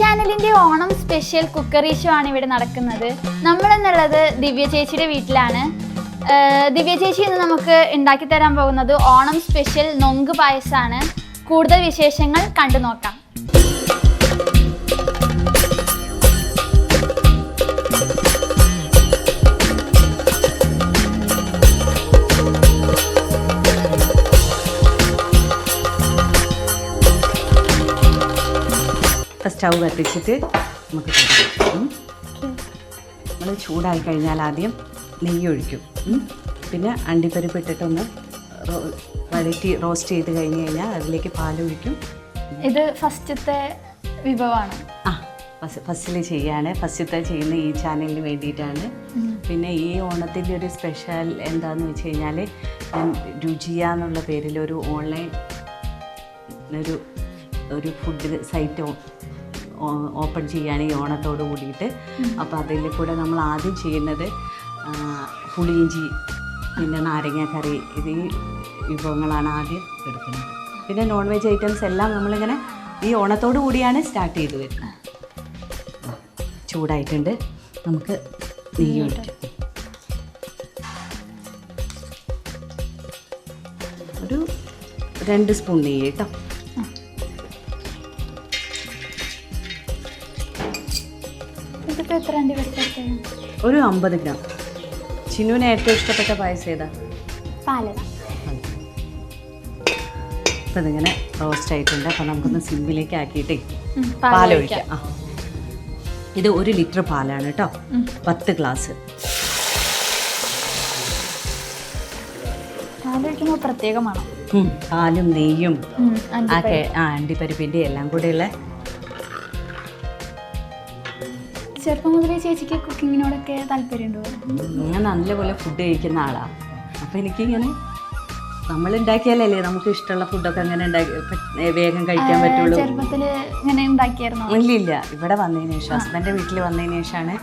ചാനലിന്റെ Onam special cookery show ആണ് ഇവിടെ നടക്കുന്നത്. നമ്മളെന്നുള്ളത് ദിവ്യ ചേച്ചിയുടെ വീട്ടിലാണ്. ദിവ്യ ചേച്ചി ഇന്ന് നമുക്ക് ഉണ്ടാക്കി തരാൻ പോകുന്നത് ഓണം സ്പെഷ്യൽ നൊങ്ക് പായസാണ്. കൂടുതൽ വിശേഷങ്ങൾ കണ്ടു നോക്കാം സ്റ്റൗ കത്തിച്ചിട്ട് നമുക്ക് നമ്മൾ ചൂടായി കഴിഞ്ഞാൽ ആദ്യം നെയ്യ് ഒഴിക്കും. പിന്നെ അണ്ടിപ്പരിപ്പ് ഇട്ടിട്ടൊന്ന് വഴറ്റി റോസ്റ്റ് ചെയ്ത് കഴിഞ്ഞ് കഴിഞ്ഞാൽ അതിലേക്ക് പാലൊഴിക്കും ഇത് ഫസ്റ്റത്തെ വിഭവമാണ്. ആ ഫസ്റ്റ് ഫസ്റ്റിൽ ചെയ്യാണ്. ഫസ്റ്റത്തെ ചെയ്യുന്ന ഈ ചാനലിന് വേണ്ടിയിട്ടാണ്. പിന്നെ ഈ ഓണത്തിന്റെ ഒരു സ്പെഷ്യൽ എന്താന്ന് വെച്ച് കഴിഞ്ഞാൽ ഞാൻ രുചിയ എന്നുള്ള പേരിൽ ഒരു ഓൺലൈൻ ഒരു ഒരു ഫുഡ് സൈറ്റ് ഓപ്പൺ ചെയ്യാണ് ഈ ഓണത്തോട് കൂടിയിട്ട്. അപ്പോൾ അതിൽ കൂടെ നമ്മൾ ആദ്യം ചെയ്യുന്നത് പുളിയിഞ്ചി പിന്നെ നാരങ്ങാക്കറി ഇത് ഈ വിഭവങ്ങളാണ് ആദ്യം എടുക്കുന്നത്. പിന്നെ നോൺ വെജ് ഐറ്റംസ് എല്ലാം നമ്മളിങ്ങനെ ഈ ഓണത്തോട് കൂടിയാണ് സ്റ്റാർട്ട് ചെയ്ത് വരുന്നത്. ചൂടായിട്ടുണ്ട്. നമുക്ക് നെയ്യ് ഒഴിക്കാം. ഒരു രണ്ട് സ്പൂൺ നെയ്യ് കേട്ടോ. എത്ര ഒരു അമ്പത് ഗ്രാം. ചിന്നുവിന് ഏറ്റവും ഇഷ്ടപ്പെട്ട പായസം ഏതാ? പാലട അപ്പം ഇതിങ്ങനെ റോസ്റ്റ് ആയിട്ടുണ്ട്. അപ്പം നമുക്കൊന്ന് സിമ്പിലേക്ക് ആക്കിയിട്ടേ പാലൊഴിക്കാം ആ. ഇത് ഒരു ലിറ്റർ പാലാണ് കേട്ടോ. പത്ത് ഗ്ലാസ്. പാലൊഴിക്കുമ്പോൾ പ്രത്യേകമാണ് പാലും നെയ്യും ആ അണ്ടിപ്പരിപ്പിന്റെ എല്ലാം ആ അണ്ടിപ്പരിപ്പിന്റെ എല്ലാം കൂടെയുള്ള ചെറുപ്പം മുതലേ ചേച്ചിക്ക് കുക്കിങ്ങിനോടൊക്കെ താല്പര്യമുണ്ടോ? ഞാൻ നല്ലപോലെ ഫുഡ് കഴിക്കുന്ന ആളാണ് അപ്പോൾ എനിക്കിങ്ങനെ നമ്മൾ ഉണ്ടാക്കിയാലല്ലേ നമുക്ക് ഇഷ്ടമുള്ള ഫുഡൊക്കെ അങ്ങനെ ഉണ്ടാക്കി വേഗം കഴിക്കാൻ പറ്റുള്ളൂ. ചെറുപ്പത്തിൽ ഇങ്ങനെ ഉണ്ടാക്കിയായിരുന്നു? ഇല്ല ഇല്ല. ഇവിടെ വന്നതിന് ശേഷം ഹസ്ബൻഡ് വീട്ടിൽ വന്നതിന് ശേഷമാണ്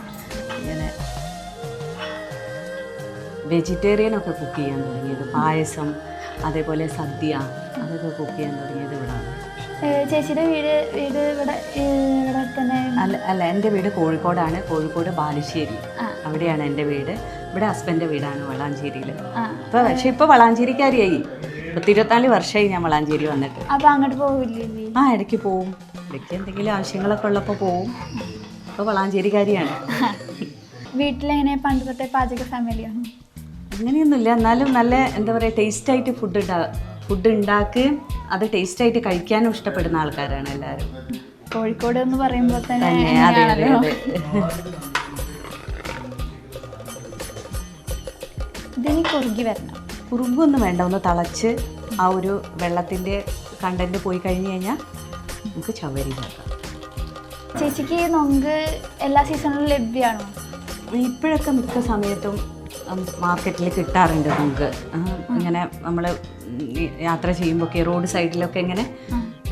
ഇങ്ങനെ വെജിറ്റേറിയൻ ഒക്കെ കുക്ക് ചെയ്യാൻ തുടങ്ങിയത്. പായസം അതേപോലെ സദ്യ അതൊക്കെ കുക്ക് ചെയ്യാൻ തുടങ്ങിയത് ഇവിടെ ചേച്ചിയുടെ വീട് വീട് ഇവിടെ ഇവിടെ തന്നെ അല്ല അല്ല എന്റെ വീട് കോഴിക്കോടാണ്. കോഴിക്കോട് ബാലുശ്ശേരി. അവിടെയാണ് എന്റെ വീട്. ഇവിടെ ഹസ്ബൻഡിന്റെ വീടാണ് വളാഞ്ചേരിയിൽ. അപ്പോൾ പക്ഷേ ഇപ്പോൾ വളാഞ്ചേരിക്കാരിയായി. പത്ത് ഇരുപത്തിനാല് വർഷമായി ഞാൻ വളാഞ്ചേരി വന്നിട്ട്. അപ്പോൾ അങ്ങോട്ട് പോവില്ലേ ആ ഇടയ്ക്ക് പോവും. ഇടയ്ക്ക് എന്തെങ്കിലും ആവശ്യങ്ങളൊക്കെ ഉള്ളപ്പോൾ പോവും. ഇപ്പോൾ വളാഞ്ചേരിക്കാരിയാണ്. വീട്ടിലെങ്ങനെ പണ്ട് തൊട്ടേ പാചക ഫാമിലിയാണ് അങ്ങനെയൊന്നുമില്ല. എന്നാലും നല്ല എന്താ പറയുക ടേസ്റ്റായിട്ട് ഫുഡ് ഉണ്ടാ ഫുഡ് ഉണ്ടാക്കുകയും അത് ടേസ്റ്റ് ആയിട്ട് കഴിക്കാനും ഇഷ്ടപ്പെടുന്ന ആൾക്കാരാണ് എല്ലാവരും. കോഴിക്കോട് എന്ന് പറയുമ്പോൾ തന്നെ അതെ അതെ അതെ. ഇതിനി കുറുകി വരണം. കുറുകൊന്നും വേണ്ട ഒന്ന് തിളച്ച് ആ ഒരു വെള്ളത്തിന്റെ കണ്ടന്റ് പോയി കഴിഞ്ഞ് കഴിഞ്ഞാൽ നമുക്ക് ചവരി നോക്കാം ചേച്ചിക്ക് നൊങ്ക് എല്ലാ സീസണിലും ലഭ്യമാണോ ഇപ്പോഴൊക്കെ മിക്ക സമയത്തും മാർക്കറ്റിൽ കിട്ടാറുണ്ട് നമുക്ക് ഇങ്ങനെ നമ്മൾ യാത്ര ചെയ്യുമ്പോൾ ചെയ്യുമ്പോഴൊക്കെ റോഡ് സൈഡിലൊക്കെ ഇങ്ങനെ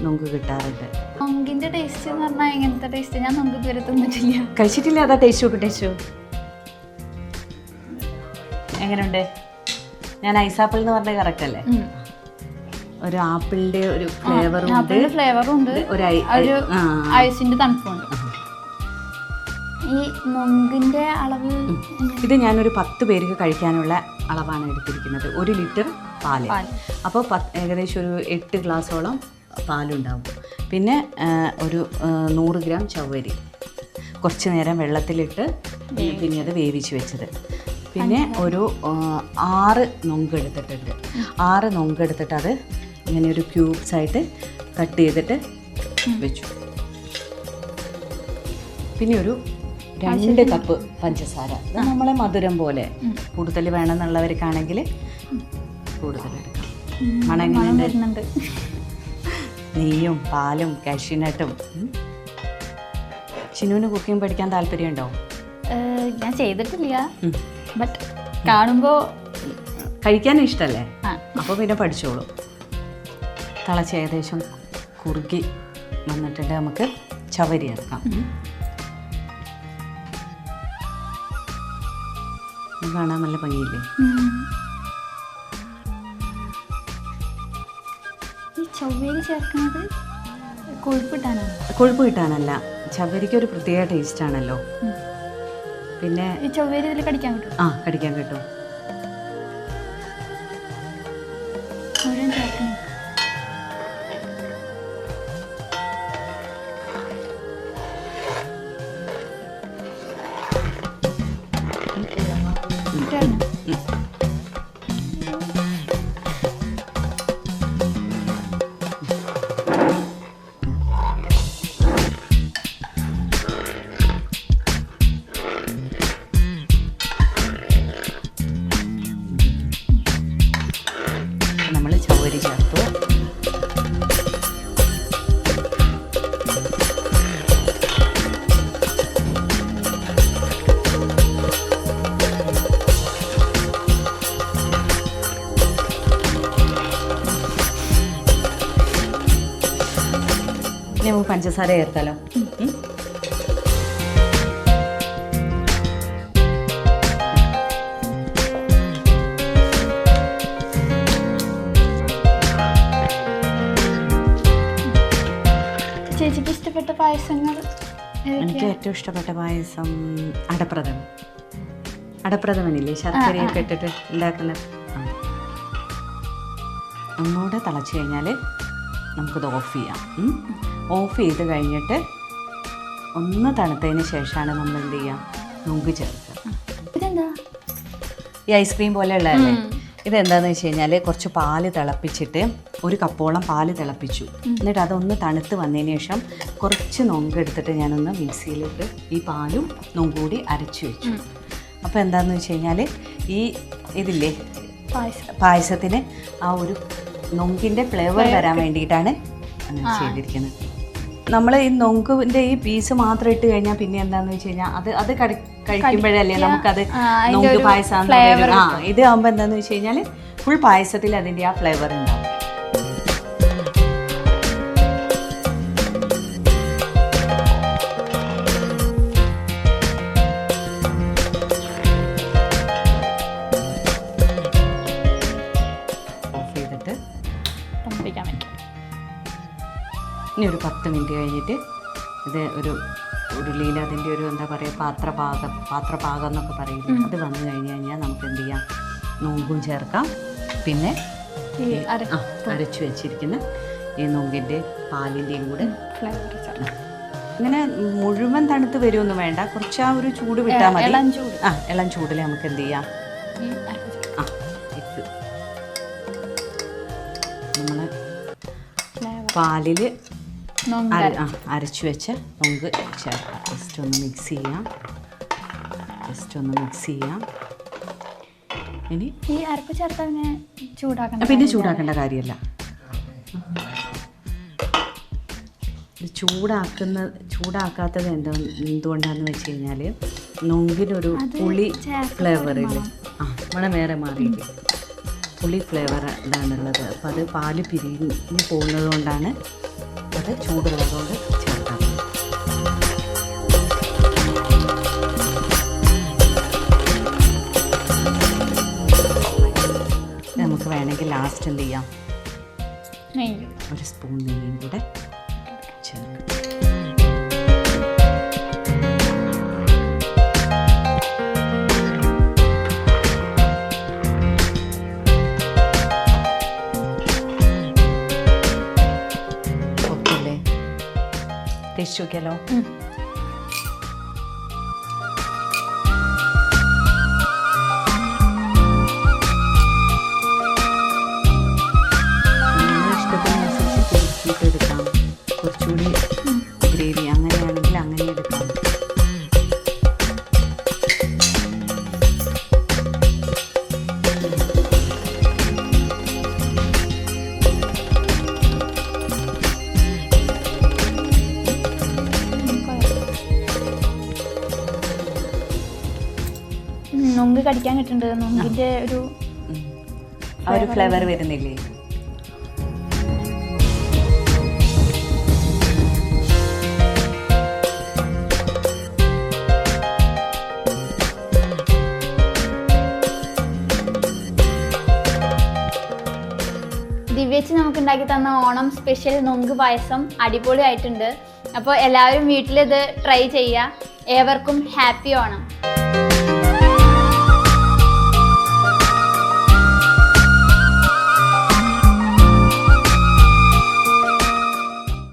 നമുക്ക് കിട്ടാറുണ്ട്. നൊങ്കിന്റെ ടേസ്റ്റ് എന്ന് പറഞ്ഞാൽ എങ്ങനത്തെ ടേസ്റ്റ് ഞാൻ നൊങ്ക് ഇതുവരെ തിന്നിട്ടില്ല. കഴിച്ചിട്ടില്ല അതാ ടേസ്റ്റ് നോക്കി ടേസ്റ്റ് എങ്ങനെയുണ്ട് ഞാൻ ഐസാപ്പിൾ എന്ന് പറഞ്ഞത് കറക്റ്റ് അല്ലേ? ഒരു ആപ്പിളിന്റെ ഒരു ഫ്ലേവറും ഉണ്ട്. ഫ്ലേവറും ഉണ്ട്. ഒരു. ഐസിന്റെ തണുപ്പുണ്ട്. ഈ നൊങ്കിന്റെ അളവ്? ഇത് ഞാനൊരു പത്ത് പേർക്ക് കഴിക്കാനുള്ള അളവാണ് എടുത്തിരിക്കുന്നത്. ഒരു ലിറ്റർ പാൽ. അപ്പോൾ പത്ത് ഏകദേശം ഒരു എട്ട് ഗ്ലാസോളം പാലുണ്ടാവും. പിന്നെ ഒരു നൂറ് ഗ്രാം ചവ്വരി. കുറച്ച് നേരം വെള്ളത്തിലിട്ട് പിന്നെ അത് വേവിച്ച് വെച്ചത്. പിന്നെ ഒരു ആറ് നൊങ്ക് എടുത്തിട്ടുണ്ട്. ആറ് നൊങ്ക് എടുത്തിട്ട് അത് ഇങ്ങനെ ഒരു ക്യൂബ്സ് ആയിട്ട് കട്ട് ചെയ്തിട്ട് വെച്ചു. പിന്നെ ഒരു രണ്ട് കപ്പ് പഞ്ചസാര. നമ്മളെ മധുരം പോലെ. കൂടുതൽ വേണമെന്നുള്ളവർക്കാണെങ്കിൽ കൂടുതൽ എടുക്കാം. മണം വരുന്നുണ്ട്. നെയ്യും പാലും കാഷ്യൂനട്ടും. ചിനുവിന് കുക്കിംഗ് പഠിക്കാൻ താല്പര്യമുണ്ടോ? ഞാൻ ചെയ്തിട്ടില്ല. ബട്ട് കാണുമ്പോ കഴിക്കാൻ ഇഷ്ടല്ലേ? അപ്പൊ അപ്പോൾ പിന്നെ പഠിച്ചോളൂ. തിളച്ച് ഏകദേശം കുറുകി വന്നിട്ടുണ്ട്. നമുക്ക് ചവരി ഇറക്കാം കാണാൻ നല്ല ഭംഗിയില്ലേ. ഈ ചൊവ്വയിൽ ചേർക്കുന്നത് കൊഴുപ്പിട്ടാണോ കൊഴുപ്പ് കിട്ടാനല്ല ചവരിക്ക് ഒരു പ്രത്യേക ടേസ്റ്റ് ആണല്ലോ. പിന്നെ ഈ ചൊവ്വേരി ഇതിൽ കടിക്കാൻ കിട്ടും ആ കടിക്കാൻ കിട്ടും. നമ്മൾ ചവരി ചേർത്തു. പഞ്ചസാര ചേർത്താലോ. ചേച്ചിക്ക് ഇഷ്ടപ്പെട്ട പായസങ്ങൾ എനിക്ക് ഏറ്റവും ഇഷ്ടപ്പെട്ട പായസം അടപ്രഥമൻ. അടപ്രഥമനില്ലേ? ശർക്കരയൊക്കെ ഇട്ടിട്ട് ഉണ്ടാക്കുന്ന. ഒന്നുകൂടെ തിളച്ച് കഴിഞ്ഞാൽ നമുക്കത് ഓഫ് ചെയ്യാം. ഓഫ് ചെയ്ത് കഴിഞ്ഞിട്ട് ഒന്ന് തണുത്തതിന് ശേഷമാണ് നമ്മൾ എന്ത് ചെയ്യുക? നുങ്ക് ചേർക്കുക. ഇതെന്താ? ഈ ഐസ്ക്രീം പോലെയുള്ള ഇതെന്താന്ന് വെച്ച് കഴിഞ്ഞാൽ കുറച്ച് പാൽ തിളപ്പിച്ചിട്ട് ഒരു കപ്പോളം പാൽ തിളപ്പിച്ചു. എന്നിട്ട് അതൊന്ന് തണുത്ത് വന്നതിന് ശേഷം കുറച്ച് നൊങ്ക് എടുത്തിട്ട് ഞാനൊന്ന് മിക്സിയിലിട്ട് ഈ പാലും നൊങ്കും കൂടി അരച്ചു വെച്ചു. അപ്പോൾ എന്താണെന്ന് വെച്ച് കഴിഞ്ഞാൽ ഈ ഇതില്ലേ? പായസം. പായസത്തിന് ആ ഒരു നൊങ്കിന്റെ ഫ്ലേവർ വരാൻ വേണ്ടിയിട്ടാണ് അങ്ങനെ ചെയ്തിരിക്കുന്നത്. നമ്മൾ ഈ നൊങ്കുവിന്റെ ഈ പീസ് മാത്രം ഇട്ട് കഴിഞ്ഞാൽ പിന്നെ എന്താന്ന് വെച്ച് കഴിഞ്ഞാൽ അത് അത് കഴിക്കുമ്പോഴല്ലേ നമുക്കത് നൊങ്ക് പായസം ഇത് ആകുമ്പോൾ എന്താന്ന് വെച്ച് കഴിഞ്ഞാൽ ഫുൾ പായസത്തിൽ അതിന്റെ ആ ഫ്ലേവർ ഉണ്ടാവും. ഇനി ഒരു പത്ത് മിനിറ്റ് കഴിഞ്ഞിട്ട് ഇത് ഒരു ഉരുളിയിൽ അതിന്റെ ഒരു എന്താ പറയുക പാത്രപാകം പാത്രപാകം എന്നൊക്കെ പറയും അത് വന്നു കഴിഞ്ഞ് കഴിഞ്ഞാൽ നമുക്ക് എന്ത് ചെയ്യാം? നോമ്പും ചേർക്കാം. പിന്നെ ഈ അര അരച്ചു വെച്ചിരിക്കുന്ന ഈ നോമ്പിന്റെ പാലിന്റെയും കൂടെ ഇങ്ങനെ മുഴുവൻ തണുത്ത് വരുമൊന്നും വേണ്ട. കുറച്ച് ആ ഒരു ചൂട് വിട്ടാൽ മതി. ആ ഇളം ചൂടിൽ നമുക്ക് എന്ത് ചെയ്യാം. ആ ഇട്ട്. നമ്മൾ പാലിൽ അരച്ചു വെച്ച നമുക്ക് ചേർക്കാം. ജസ്റ്റ് ഒന്ന് മിക്സ് ചെയ്യാം. ജസ്റ്റ് ഒന്ന് മിക്സ് ചെയ്യാം. ഇനി ഈ അരപ്പ് ചേർത്താൽ പിന്നെ ചൂടാക്കണം പിന്നെ ചൂടാക്കേണ്ട കാര്യമല്ല. ചൂടാക്കുന്ന ചൂടാക്കാത്തത് എന്താ എന്തുകൊണ്ടാണെന്ന് വെച്ച് കഴിഞ്ഞാൽ നൊങ്കിനൊരു പുളി ഫ്ലേവർ ഇല്ലേ? ആ മണം വേറെ മാറിയില്ലേ? പുളി ഫ്ലേവർ ഇതാണുള്ളത്. അപ്പം അത് പാൽ പിരിഞ്ഞ് പോകുന്നത് കൊണ്ടാണ് അത് ചൂടുള്ളതുകൊണ്ട് ചേർക്കാം. നമുക്ക് വേണമെങ്കിൽ ലാസ്റ്റ് എന്ത് ചെയ്യാം? ഒരു സ്പൂൺ നെയ്യും കൂടെ ചേർക്കാം. Deixa eu get open. നൊങ്ക് കടിക്കാൻ കിട്ടുന്നുണ്ട് നുങ്കിന്റെ ഒരു ആ ഒരു ഫ്ലേവർ വരുന്നില്ലേ? ദിവ്യച്ച് നമുക്ക് ഉണ്ടാക്കി തന്ന ഓണം സ്പെഷ്യൽ നൊങ്ക് പായസം അടിപൊളിയായിട്ടുണ്ട്. അപ്പോൾ എല്ലാവരും വീട്ടിലിത് ട്രൈ ചെയ്യുക. ഏവർക്കും ഹാപ്പി ഓണം.